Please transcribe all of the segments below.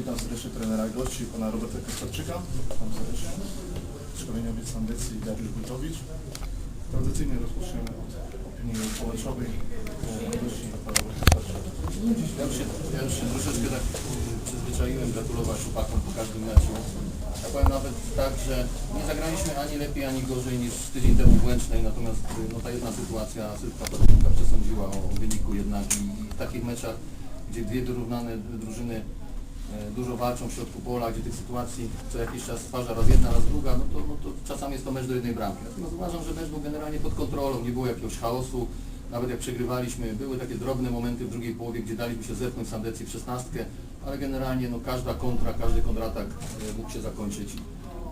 Witam serdecznie trenera gości, pana Roberta Kastarczyka. Witam serdecznie. Szkoleniowiec Andecji Dariusz Wójtowicz. Tradycyjnie rozpoczniemy od opinii społecznowej o gości pana Roberta Kastarczyka. Ja już, się, ja już się troszeczkę tak y, przyzwyczaiłem gratulować chłopakom po każdym meczu. Ja powiem nawet tak, że nie zagraliśmy ani lepiej, ani gorzej niż tydzień temu w Łęcznej, natomiast y, no, ta jedna sytuacja Sylwka Patrynka przesądziła o wyniku jednak i, w takich meczach, gdzie dwie wyrównane drużyny e, dużo walczą w środku pola, gdzie tych sytuacji co jakiś czas stwarza raz jedna, raz druga, no to, no to czasami jest to mecz do jednej bramki. Natomiast uważam, że mecz był generalnie pod kontrolą, nie było jakiegoś chaosu, nawet jak przegrywaliśmy, były takie drobne momenty w drugiej połowie, gdzie daliśmy się zepchnąć Sandecji w szesnastkę, ale generalnie no, każda kontra, każdy kontratak e, mógł się zakończyć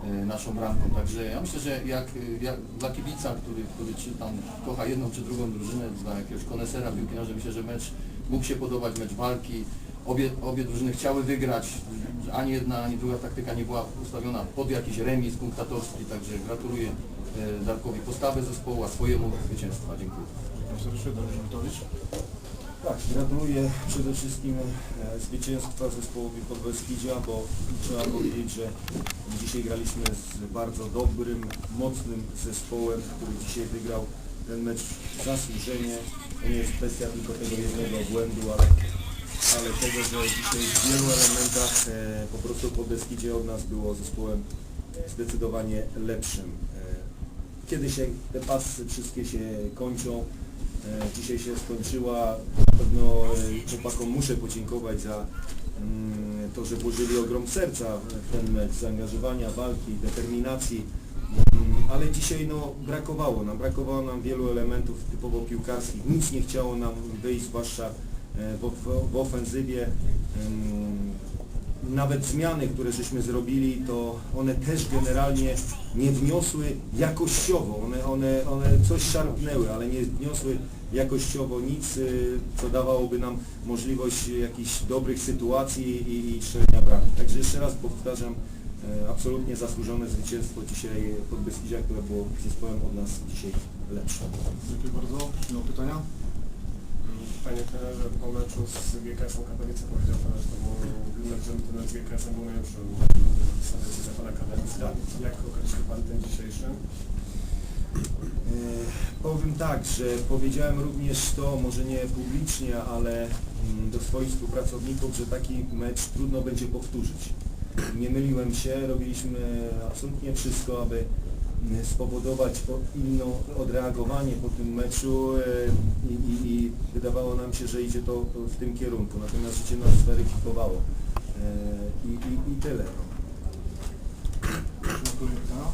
e, naszą bramką. Także ja myślę, że jak, e, jak dla kibica, który, który czy tam kocha jedną czy drugą drużynę, dla jakiegoś konesera piłki myślę, że mecz mógł się podobać, mecz walki. Obie, obie drużyny chciały wygrać, ani jedna, ani druga taktyka nie była ustawiona pod jakiś remis punktatorski, także gratuluję e, Darkowi postawy zespołu, a swojemu zwycięstwa. Dziękuję. Serdecznie Dariusz. Tak, gratuluję przede wszystkim e, zwycięstwa zespołowi Podbeskidzia, bo trzeba powiedzieć, że dzisiaj graliśmy z bardzo dobrym, mocnym zespołem, który dzisiaj wygrał ten mecz zasłużenie. To nie jest kwestia tylko tego jednego błędu, ale, ale tego, że dzisiaj w wielu elementach e, po prostu Podbeskidzie od nas było zespołem zdecydowanie lepszym. E, kiedy się te pasy wszystkie się kończą, E, Dzisiaj się skończyła. Na pewno chłopakom muszę podziękować za mm, to, że włożyli ogrom serca w ten mecz, zaangażowania, walki, determinacji. Mm, Ale dzisiaj no, brakowało nam, brakowało nam wielu elementów typowo piłkarskich. Nic nie chciało nam wyjść, zwłaszcza of- w ofensywie. Nawet zmiany, które żeśmy zrobili, to one też generalnie nie wniosły jakościowo, one, one, one coś szarpnęły, ale nie wniosły jakościowo nic, y, co dawałoby nam możliwość jakichś dobrych sytuacji i, i strzelenia. Także jeszcze raz powtarzam, e, absolutnie zasłużone zwycięstwo dzisiaj pod Beskidzia, które było zespołem od nas dzisiaj lepsze. Dziękuję bardzo. Czy pytania? Panie trenerze, po meczu z GKS-em Katowice powiedział Pan, że to był mecz, ten z GKS-em był najlepszy w za Pana kadencji. Jak określił Pan ten dzisiejszy? E, Powiem tak, że powiedziałem również to, może nie publicznie, ale mm, do swoich współpracowników, że taki mecz trudno będzie powtórzyć. Nie myliłem się, robiliśmy absolutnie wszystko, aby mm, spowodować inne odreagowanie po tym meczu e, i, i, i wydawało nam się, że idzie to w tym kierunku. Natomiast życie nas zweryfikowało. E, I, i, i tyle. no.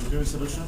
Dziękuję serdecznie.